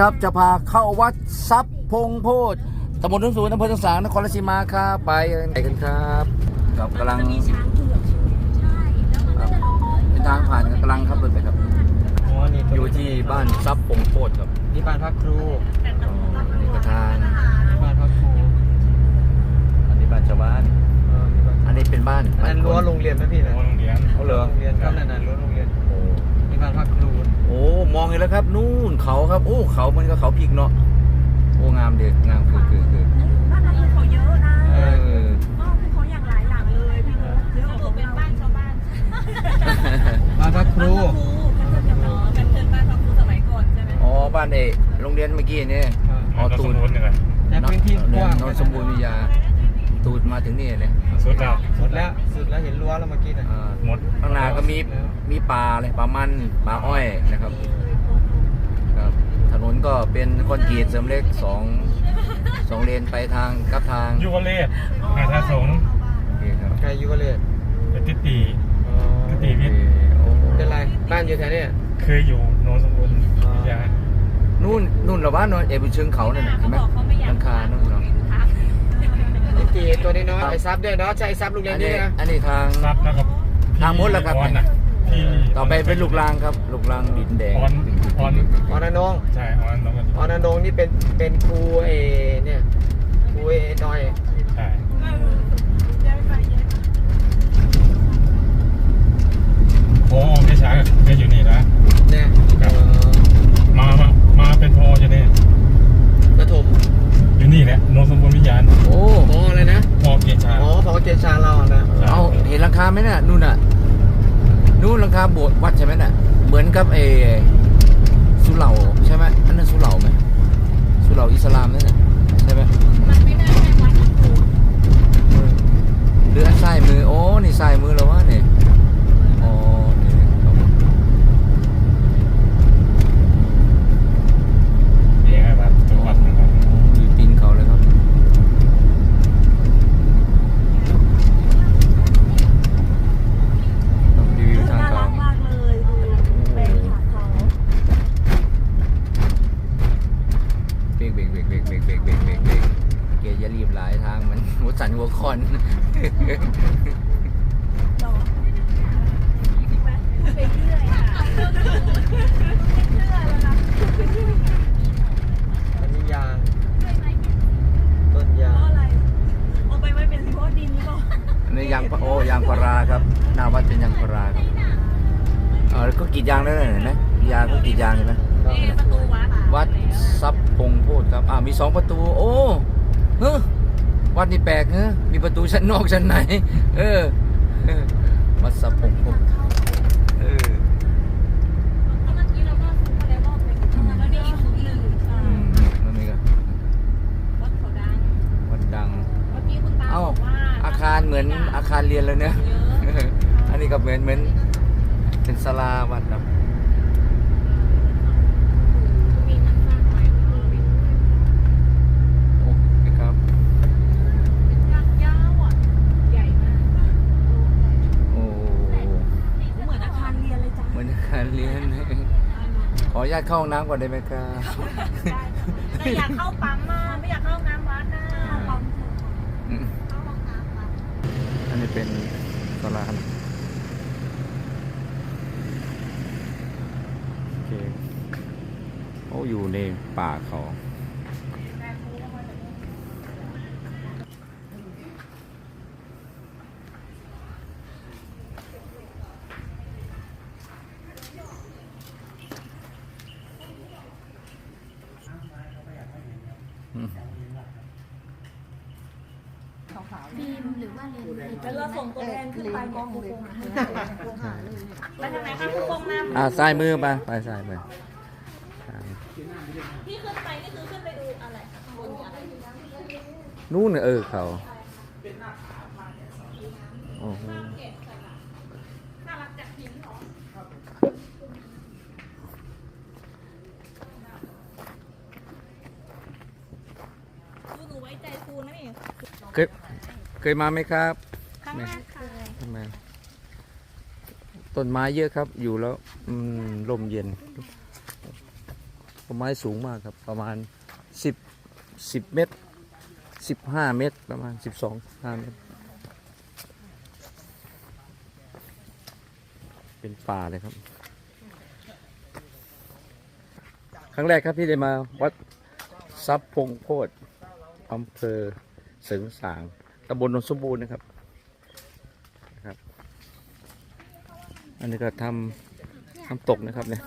ครับ จะพาเข้าวัดทรัพย์พงโพธตำบลทุ่งสูงอำเภอทุ่งสางนครราชสีมาครับไปไหนกันครับกับกำลังมีช้างเผือกใช่แล้วมันก็จะเป็นทางผ่านกำลังครับเดินไปครับอ๋อนี่อยู่ที่บ้านทรัพย์พงโพธครับนี่บ้านพักครูอ๋อนี่ก็ทางบ้านพักครูอันนี้บ้านชาวบ้านเออนี่บ้านอันนี้เป็นบ้านอันนั้นรั้วโรงเรียนนะพี่นะโรงเรียนเขาเหรอโรงเรียนครับนั่นน่ะรั้วโรงเรียนโอ้นี่ บ้านพักครูโอ้มองเห็นแล้วครับ นู่นเขาครับโอ้เขามันก็เขาพีกเนาะโอ้งามเด็กงามคือคือคือบ้านเราภูเขาเยอะนะเออบ้านภูเขาอย่างหลายหลังเลยพี่นุ๊กเยอะกว่าเป็นบ้านชาวบ้านบ้านพักครูกันเทินบ้านพักครูสมัยก่อนใช่ไหมอ๋อบ้านเอโรงเรียนเมื่อกี้นี่อ๋อตูนสมบูรณ์เลยแต่พื้นที่กว้างนนสมบูรณ์วิทยา ตูดมาถึงนี่เลยสุดแล้วสุดแล้วสุดแล้วเห็นรั้วแล้วเมื่อกี้นะอ่าหมดข้างหน้าก็มีมีป่าเลยป่ามันป่าอ้อยนะครับครับถนนก็เป็นคอนกรีตเสริมเหล็กสองสองเลนไปทางกับทางยูวเลศหาดทาสงฆ์โอเคครับไกลอยูก็เลยเป็นติตีอ๋อติตีวิทย์โอ้โหเป็นไรบ้านอยู่แถวเนี้ยเคยอยู่โนนสมบูรณ์วิทยานู่นนู่นเหราว่านนเอบุญเชิงเขานั่นน่ะเห็นไหมหลังคานู่นเนาะไอ้ ตีตัวนี้เนาะไอ้ซับด้วยเนาะใช่ไอซับโรงเรียอันนนี่นี้นะอันนี้ทาง ซับนะครับทางมดแล้วครับพรน่ะที่ต่อไปเป็นลูกรางครับ ลูกรางดินแดงพรพรออนานงใช่พรน้องกันออนานงนี่เป็นเป็นครูเอเนี่ยครูเอหน้อยใช่โอ้พี่ช้างก็อยู่นี่นะ เนี่ยครับ เอ่อมามามาเป็นพออยู่นี่ประถม นี่แหละโนนสมบูรณ์วิทยาโอ้พออะไรนะพอเกียรติชา อ๋อพอเกียรติชาเราอะนะใช่ เอาเห็นหลังคาไหมน่ะนู่นน่ะนู่นหลังคาโบสถ์วัดใช่ไหมน่ะ เหมือนกับเอสุเหร่าใช่ไหมอันนั้นสุเหร่าไหมสุเหร่าอิสลามนั่นน่ะใช่ไหมมันไม่ได้แค่วัดนะครูหรืออันซ้ายมือโอ้นี่ซ้ายมือแล้ววะเนี่ย ยางพะโอ้ยางพาราครับหน้าวัดเป็นยางพาราครับเออก็กรีดยางได้เลยเห็นไหมยางก็กรีดยางเห็นไหมนี่ประตูวัดวัดทรัพย์พงโพธครับอ่ามีสองประตู โอ้เฮ้อวัดนี่แปลกเนอะมีประตูชั้นนอกชั้นในเออเออวัดทรัพย์พงโพธเออเมื่อกี้เราารเหมือนอาคารเรียนเลยเนี่ยอันนี้ก็เหมือนเหมือนเป็นสาลาวัดครับขออนุญาตเข้าห้องน้ำก่อนได้ไหมครับ ไม่อยากเข้าปั๊มมากไม่อยากเข้าห้องน้ำ เป็นสลานะโอเคโอ้อยู่ในป่าเขา ฟิล์มหรือว่าเลนส์แล้วเราส่งตัวแทนขึ้นไปมองโกงไปทางไหนคะผู้กองน้อ่าซ้ายมือไปไปซ้ายไปซ้ายำที่ขึ้นไปนี่คือขึ้นไปดูอะไรคะข้างบนมีอะไรอยู่นู่นน่ะเออเขาโอ้โห น่ารักจากหินเหรอดูหนูไว้ใจครูนะนี่เคยเคยมาไหมครับครั้งแรกค่ะมาต้นไม้เยอะครับ อยู่แล้วอืมลมเย็นต้นไม้สูงมากครับ ประมาณสิบสิบเมตรสิบห้าเมตร ประมาณสิบสองห้าเมตร เป็นป่าเลยครับ ครั้งแรกครับที่ได้มาวัดทรัพย์พงโพธ อำเภอเสริงสางตำบลนนสมบูรณ์นะครับนะครับ อันนี้ก็ทำน้ำตกนะครับเนี่ย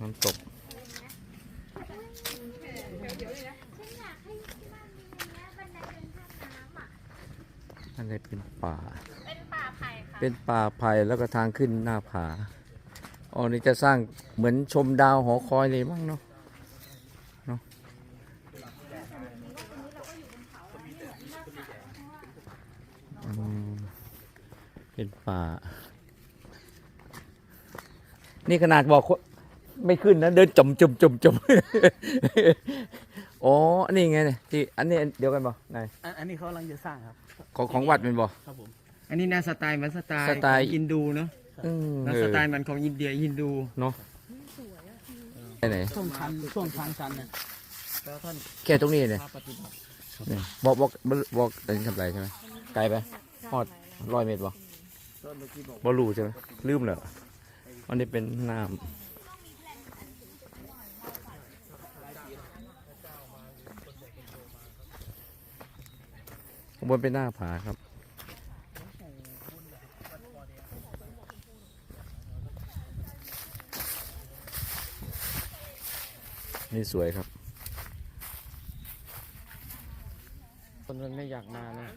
น้ำตกอันนี้เป็นป่า เป็นป่าไผ่เป็นป่าไผ่แล้วก็ทางขึ้นหน้าผาอ๋อนี่จะสร้างเหมือนชมดาวหอคอยเลยมั้งเนาะเนาะอืม เป็นป่า นี่ขนาดบอกคนไม่ขึ้นนะ เดินจมจมจมจมอ๋ออันนี้ไงเนี่ยที่อันนี้อันเดียวกันบ่ไหนอันอันนี้เขากำลังจะสร้างครับ ของของวัดเป็นบ่ ครับผม อันนี้น่าสไตล์เหมันสไตล์สไตล์ ของอินดูเนาะอืมน่าเอสอไตล์มันของอินเดียอินดู เนาะไปไหนช่วงชันช่วงทางชันเนี่ยแล้วท่านแค่ตรงนี้เนี่ยพาปฏิบัติ เนี่ยบอกบอกบอกตอนนี้ทำไรใช่ไหมไกลไปฮอดร้อยเมตรบ่ ต้นเมื่อกี้บอกบ่รู้ใช่ไหมลืมแล้วอันนี้เป็นน้ำข้างบนเป็นหน้าผาครับ นี่สวยครับ คนมันไม่อยากมานะ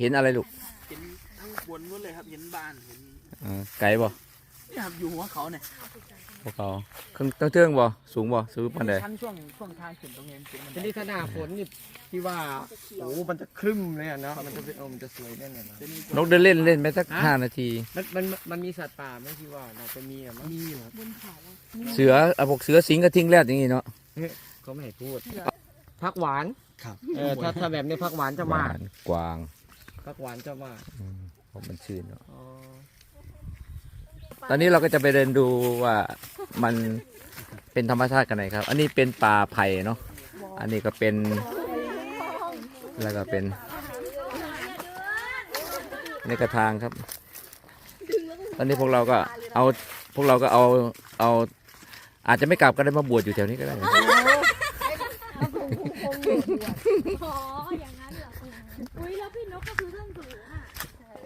เห็นอะไรลูกเห็นทั้งบนนู้นเลยครับเห็นบ้านเห็นอ่าไกลบ่เนี่ยครับอยู่หัวเขาเนี่ยพวกเขาเครื่องเครื่องบ่สูงบ่สูงปานใดชันช่วงช่วงทางขึ้นตรงนี้เป็นมันทีนี้ถ้าหน้าฝนนี่ที่ว่าโอ้มันจะครึ้มเลยอะเนาะมันจะเป็นโอ้มันจะสวยแน่นอนนะจะมีนกเดินเล่นเล่นไปสักฮะห้านาที มันมันมันมีสัตว์ป่าไหมที่ว่าน่าจะมีอะมั้งมีอยู่ครับเสืออะพวกเสือสิงห์กระทิงแรดอย่างงี้เนาะเขาไม่ให้พูดพักหวานครับเออถ้าถ้าแบบนี้พักหวานจะมากหวานกวาง พักหวานจะมากอืมเพราะมันชื่นเนาะอ๋อตอนนี้เราก็จะไปเดินดูว่ามันเป็นธรรมชาติกันไหนครับ อันนี้เป็นป่าไผ่เนาะอันนี้ก็เป็น แล้วก็เป็นในกระทางครับ ตอนนี้พวกเราก็เอาพวกเราก็เอาเอา อาจจะไม่กลับก็ได้มาบวชอยู่แถวนี้ก็ได้ อ๋ออย่างนั้นเหรออุ้ย แล้วพี่นกก็คือเรื่องสูงอะ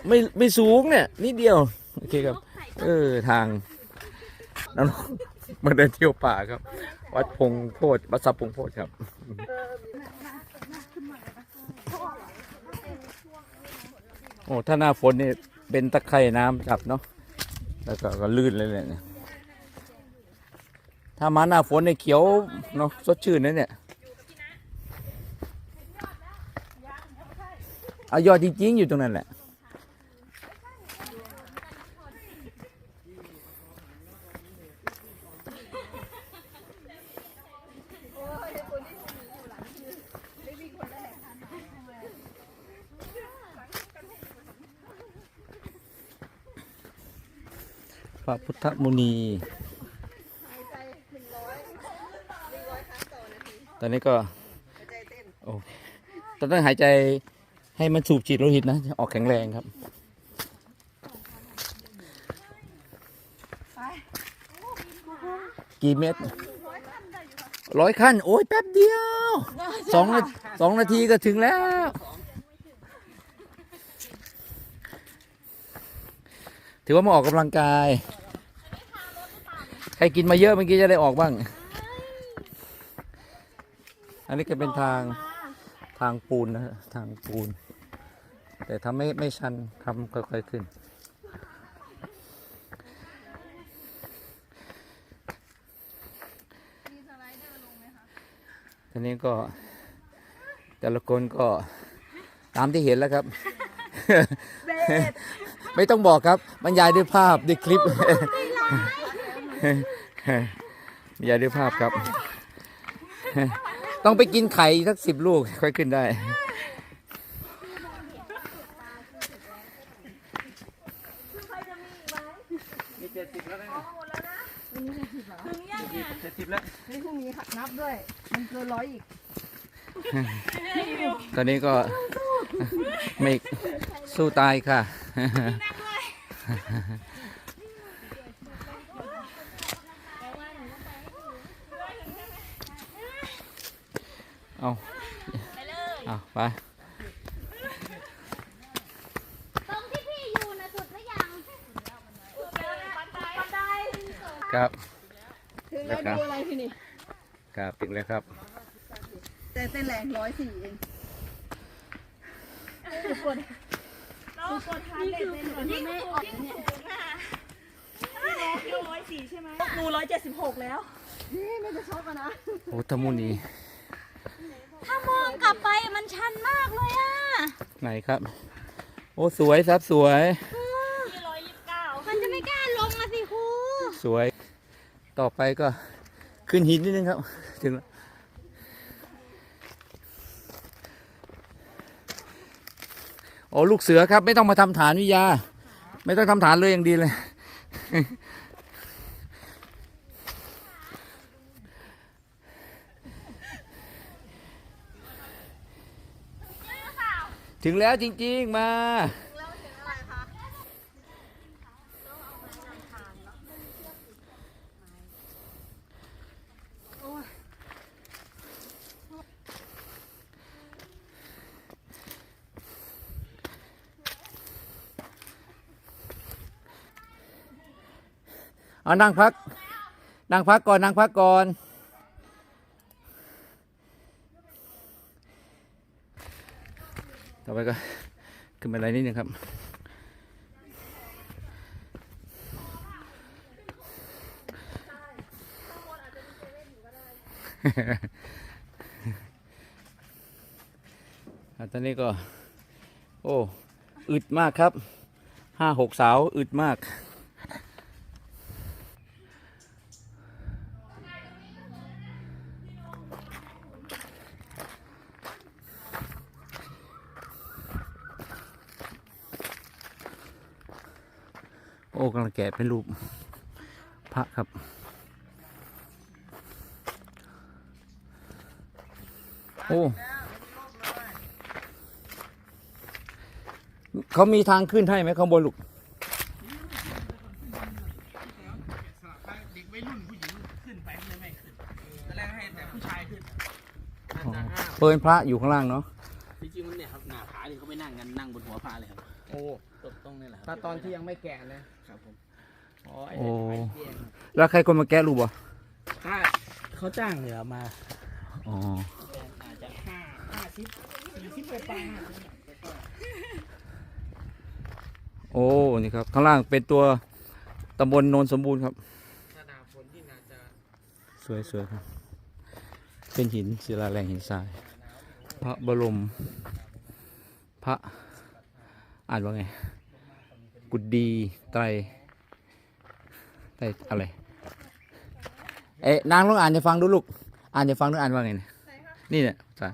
ไม่ไม่สูงเนี่ยนิดเดียวโอเคครับ เออทางน้องๆมาเดินเที่ยวป่าครับ วัดพงโพธวัดซับพงโพธครับโอ้ถ้าหน้าฝนนี่เป็นตะไคร่น้ำจับเนาะแล้วก็ก็ลื่นเลยเนี่ยถ้ามาหน้าฝนเนี่ยเขียวเนาะสดชื่นนะเนี่ย เอายอดจริงๆอยู่ตรงนั้นแหละพระพุทธมุนี ตอนนี้ก็ โอ้ตอนนั้นหายใจ ให้มันสูบฉีดโลหิตนะออกแข็งแรงครับกี่เมตรร้อยขั้น โอ้ยแป๊บเดียวสองสองนาทีก็ถึงแล้ว ถือว่ามาออกกำลังกาย ใครกินมาเยอะเมื่อกี้จะได้ออกบ้าง อันนี้ก็เป็นทาง ทางปูนนะฮะทางปูน แต่ทำไม่ไม่ชันทำค่อยๆขึ้น ทีนี้ก็แต่ละคนก็ตามที่เห็นแล้วครับ ไม่ต้องบอกครับ บรรยายด้วยภาพด้วยคลิป บรรยายด้วยภาพครับ ต้องไปกินไข่สักสิบลูกค่อยขึ้นได้ มีเจ็ดสิบแล้วนะบเจ็ดสิบแล้วนี่พรุ่งนี้นับด้วย มันเกินร้อยอีก ตอนนี้ก็ไม่สู้ตายค่ะ เอาเอาไปตรงที่พี่อยู่นะสุดหรือยังครับถึงแล้วดูอะไรพี่นี่ครับถึงแล้วครับ แต่เต้นแรงร้อยสี่เองเรากดทานเด็ดเลยนี่ไม่ออกเนี่ยพี่ร้อยสี่ใช่ไหมกูร้อยเจ็ดสิบหกแล้วนี่ไม่จะช็อกอะนะโอ้ทมุนี ถ้ามองกลับไปมันชันมากเลยอะ ไหนครับ โอ้สวยครับสวยพี่ร้อยยี่สิบเก้ามันจะไม่กล้าลงมาสิครูสวย ต่อไปก็ขึ้นหินนิดนึงครับ ถึงแล้วโอ้ลูกเสือครับ ไม่ต้องมาทำฐานวิทยา ไม่ต้องทำฐานเลยอย่างดีเลย ถึงแล้วจริงๆ มาเอานั่งพัก นั่งพักก่อน นั่งพักก่อน ต่อ ไปก็ขึ้นมาอะไรนิดนึงครับ ตอนนี้ก็ โอ้ อึดมากครับ ห้าหกสาว อึดมาก โอ้กำลังแกะเป็นรูปพระครับ โอ้ เขามีทางขึ้นให้ไหมข้างบนลูกเด็กวัยรุ่นผู้หญิงขึ้นไปไม่ไม่ขึ้นตอนแรกให้แต่ผู้ชายขึ้นเปินพระอยู่ข้างล่างเนาะ จริงๆมันเนี่ยครับหน้าผาเนี่ยเขาไปนั่งกันนั่งบนหัวผาเลยครับ โอ้ตรงตรงนี่แหละคตารับตอนที่ยังไม่แก่นะครับผมอ๋อไอ้โอ้ไอ้เตี้ยแล้วใครคนมาแก้รูปอะถ้าเขาจ้างเหลือมาอ๋ออาจจะห้าห้าสิบสี่สิบไปไปห้าสิบโอ้นี่ครับ ข้างล่างเป็นตัวตำบลโนนสมบูรณ์ครับถ้าหนาฝนที่น่าจะสวยๆครับ เป็นหินศิลาแรงหินทราย พระบรม พระอ่านว่าไง กุดดีไตรไตรอะไรเอ๊ะนางลองอ่านจะฟังดูลูก อ่านจะฟังดูอ่านว่าไงเนี่ยนี่เนี่ยจ้ะ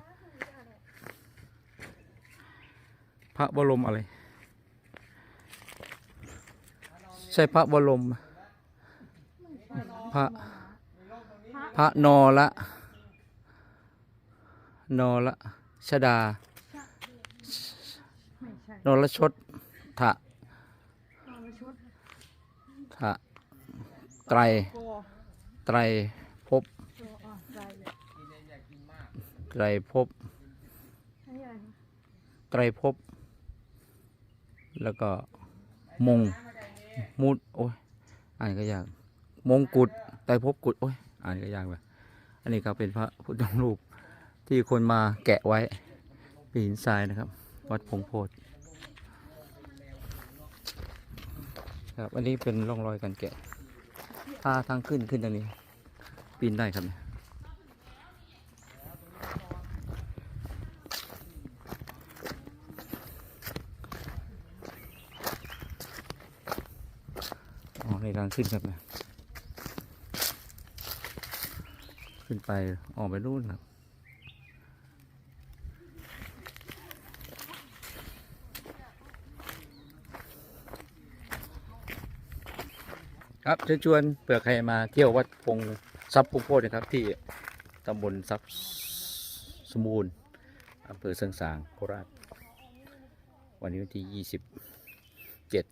พระบรมอะไร ใช่พระบรม พระ พระนอละ นอละชดานอละชดทะ ทะไตร ไตรภพไตรภพไตรภพแล้วก็มงมุดโอ้ยอ่านก็ยาก มงกุฎไตรภพกุฎโอ้ยอ่านก็ยากเลยอันนี้ก็เป็นพระพุทธรูปที่คนมาแกะไว้เป็นหินทรายนะครับ วัดพงโพธิ์ ครับอันนี้เป็นร่องรอยการแกะพาทางขึ้นขึ้นทางนี้ ปีนได้ครับเนี่ยอ๋อในทางขึ้นครับเนี่ยขึ้นไปออกไปนู่นครับ ครับเชิญชวนเผื่อใครมาเที่ยววัดพงทรัพย์พุงโพดนะครับ ที่ตำบลทรัพย์สมูลอำเภอเสิงสางโคราช วันนี้วันที่ยี่สิบเจ็ด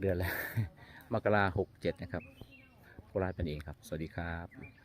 เดือนแล้ว มกราหกเจ็ดนะครับ โคราชเป็นเองครับ สวัสดีครับ